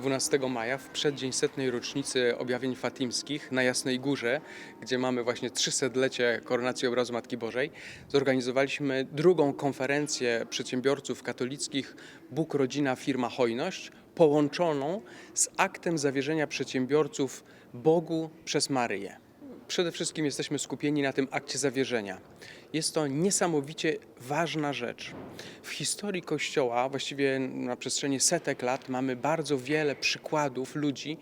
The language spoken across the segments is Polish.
12 maja, w przeddzień setnej rocznicy objawień fatimskich na Jasnej Górze, gdzie mamy właśnie 300-lecie koronacji obrazu Matki Bożej, zorganizowaliśmy drugą konferencję przedsiębiorców katolickich Bóg, Rodzina, Firma, Hojność, połączoną z aktem zawierzenia przedsiębiorców Bogu przez Maryję. Przede wszystkim jesteśmy skupieni na tym akcie zawierzenia. Jest to niesamowicie ważna rzecz. W historii Kościoła, właściwie na przestrzeni setek lat, mamy bardzo wiele przykładów ludzi,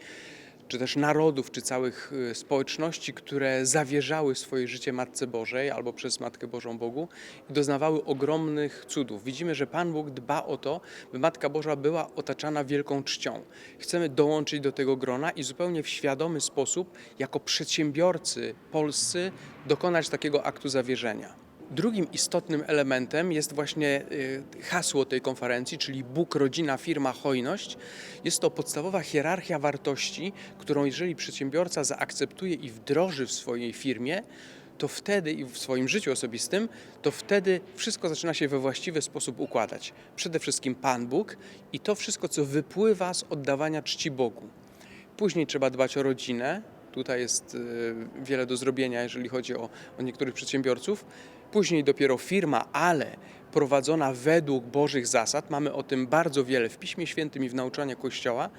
czy też narodów, czy całych y, społeczności, które zawierzały swoje życie Matce Bożej albo przez Matkę Bożą Bogu i doznawały ogromnych cudów. Widzimy, że Pan Bóg dba o to, by Matka Boża była otaczana wielką czcią. Chcemy dołączyć do tego grona i zupełnie w świadomy sposób, jako przedsiębiorcy polscy, dokonać takiego aktu zawierzenia. Drugim istotnym elementem jest właśnie y, hasło tej konferencji, czyli Bóg, rodzina, firma, hojność. Jest to podstawowa hierarchia wartości, którą jeżeli przedsiębiorca zaakceptuje i wdroży w swojej firmie, to wtedy i w swoim życiu osobistym, to wtedy wszystko zaczyna się we właściwy sposób układać. Przede wszystkim Pan Bóg i to wszystko, co wypływa z oddawania czci Bogu. Później trzeba dbać o rodzinę. Tutaj jest y, wiele do zrobienia, jeżeli chodzi o, o niektórych przedsiębiorców. Później dopiero firma, ale prowadzona według Bożych zasad. Mamy o tym bardzo wiele w Piśmie Świętym i w nauczaniu Kościoła.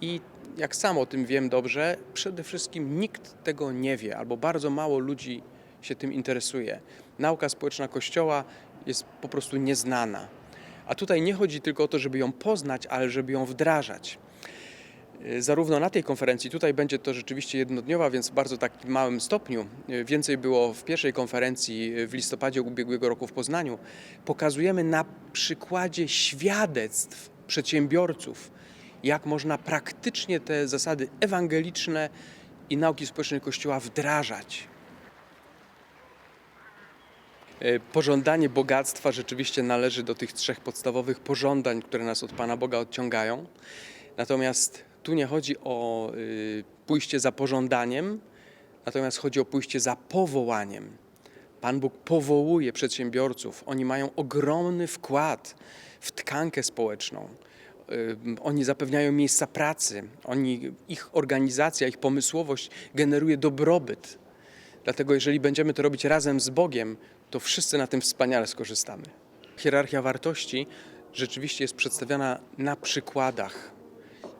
I jak sam o tym wiem dobrze, przede wszystkim nikt tego nie wie, albo bardzo mało ludzi się tym interesuje. Nauka społeczna Kościoła jest po prostu nieznana. A tutaj nie chodzi tylko o to, żeby ją poznać, ale żeby ją wdrażać. Y, Zarówno na tej konferencji, tutaj będzie to rzeczywiście jednodniowa, więc w bardzo takim małym stopniu. Y, Więcej było w pierwszej konferencji y, w listopadzie ubiegłego roku w Poznaniu. Pokazujemy na przykładzie świadectw przedsiębiorców, jak można praktycznie te zasady ewangeliczne i nauki społecznej Kościoła wdrażać. Pożądanie bogactwa rzeczywiście należy do tych trzech podstawowych pożądań, które nas od Pana Boga odciągają. Natomiast tu nie chodzi o y, pójście za pożądaniem, natomiast chodzi o pójście za powołaniem. Pan Bóg powołuje przedsiębiorców. Oni mają ogromny wkład w tkankę społeczną. Y, Oni zapewniają miejsca pracy. Oni, ich organizacja, ich pomysłowość generuje dobrobyt. Dlatego jeżeli będziemy to robić razem z Bogiem, to wszyscy na tym wspaniale skorzystamy. Hierarchia wartości rzeczywiście jest przedstawiana na przykładach.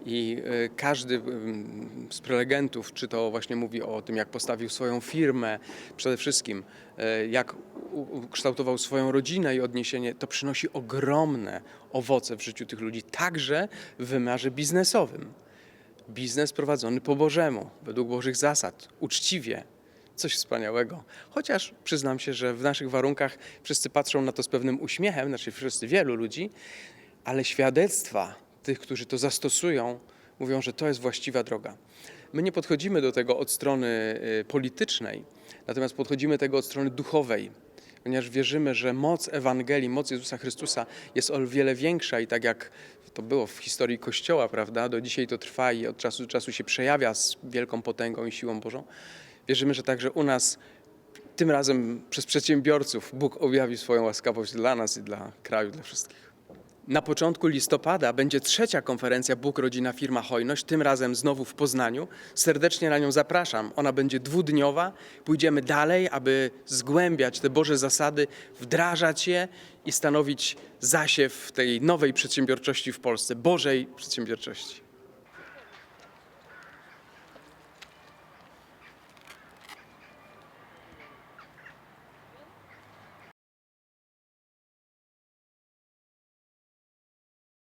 I e, każdy mm, z prelegentów, czy to właśnie mówi o tym, jak postawił swoją firmę, przede wszystkim e, jak ukształtował swoją rodzinę i odniesienie, to przynosi ogromne owoce w życiu tych ludzi, także w wymiarze biznesowym. Biznes prowadzony po Bożemu, według Bożych zasad, uczciwie. Coś wspaniałego. Chociaż przyznam się, że w naszych warunkach wszyscy patrzą na to z pewnym uśmiechem, znaczy wszyscy, wielu ludzi, ale świadectwa tych, którzy to zastosują, mówią, że to jest właściwa droga. My nie podchodzimy do tego od strony y, politycznej, natomiast podchodzimy tego od strony duchowej, ponieważ wierzymy, że moc Ewangelii, moc Jezusa Chrystusa jest o wiele większa i tak jak to było w historii Kościoła, prawda, do dzisiaj to trwa i od czasu do czasu się przejawia z wielką potęgą i siłą Bożą. Wierzymy, że także u nas tym razem przez przedsiębiorców Bóg objawi swoją łaskawość dla nas i dla kraju, dla wszystkich. Na początku listopada będzie trzecia konferencja Bóg, Rodzina, Firma, Hojność, tym razem znowu w Poznaniu. Serdecznie na nią zapraszam. Ona będzie dwudniowa. Pójdziemy dalej, aby zgłębiać te Boże zasady, wdrażać je i stanowić zasiew tej nowej przedsiębiorczości w Polsce, Bożej przedsiębiorczości.